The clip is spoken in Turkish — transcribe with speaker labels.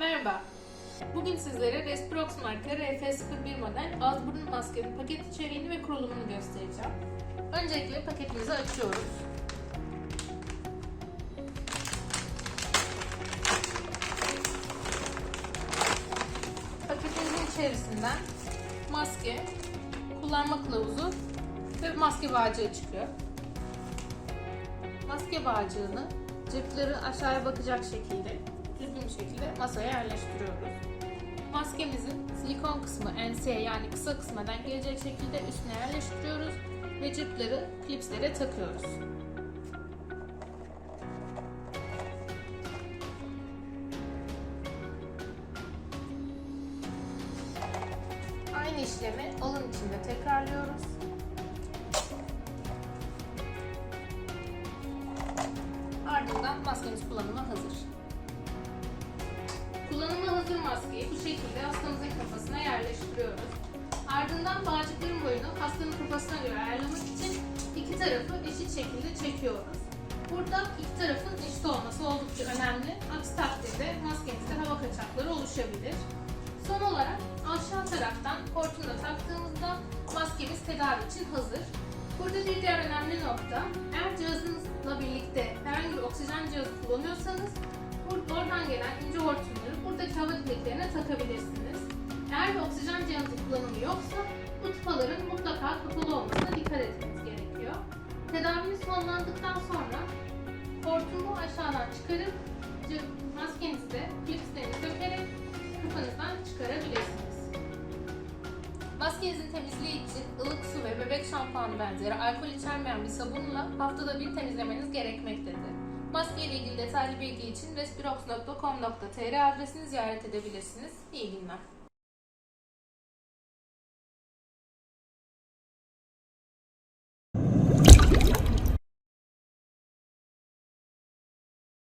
Speaker 1: Merhaba. Bugün sizlere Resprox marka RF01 model ağız burun maskenin paket içeriğini ve kurulumunu göstereceğim. Öncelikle paketimizi açıyoruz. Paketimizin içerisinden maske, kullanma kılavuzu ve maske bağcığı çıkıyor. Maske bağcığını cepleri aşağıya bakacak şekilde düzgün bir şekilde masaya yerleştiriyoruz. Maskemizin silikon kısmı enseye yani kısa kısma denk gelecek şekilde üstüne yerleştiriyoruz ve cepleri klipslere takıyoruz. Aynı işlemi alın içinde tekrarlıyoruz. Ardından maskemiz kullanıma hazır. Kullanıma hazır maskeyi bu şekilde hastamızın kafasına yerleştiriyoruz. Ardından bağcıkların boyunu hastanın kafasına göre ayarlamak için iki tarafı eşit şekilde çekiyoruz. Burada iki tarafın eşit olması oldukça önemli. Aksi takdirde maskemizde hava kaçakları oluşabilir. Son olarak aşağı taraftan hortumunu da taktığımızda maskemiz tedavi için hazır. Burada bir diğer önemli nokta, eğer cihazınızla birlikte herhangi bir oksijen cihazı kullanıyorsanız oradan gelen ince hortumları buradaki hava deliklerine takabilirsiniz. Eğer bir oksijen cihazı kullanımı yoksa bu tıpaların mutlaka kapalı olmasına dikkat etmeniz gerekiyor. Tedaviniz sonlandıktan sonra hortumu aşağıdan çıkarıp maskenizi de klipslerini sökerek kafanızdan çıkarabilirsiniz. Maskenizin temizliği için ılık su ve bebek şampuanı benzeri alkol içermeyen bir sabunla haftada bir temizlemeniz gerekmektedir. Maske ile ilgili detaylı bilgi için respirox.com.tr adresini ziyaret edebilirsiniz. İyi günler.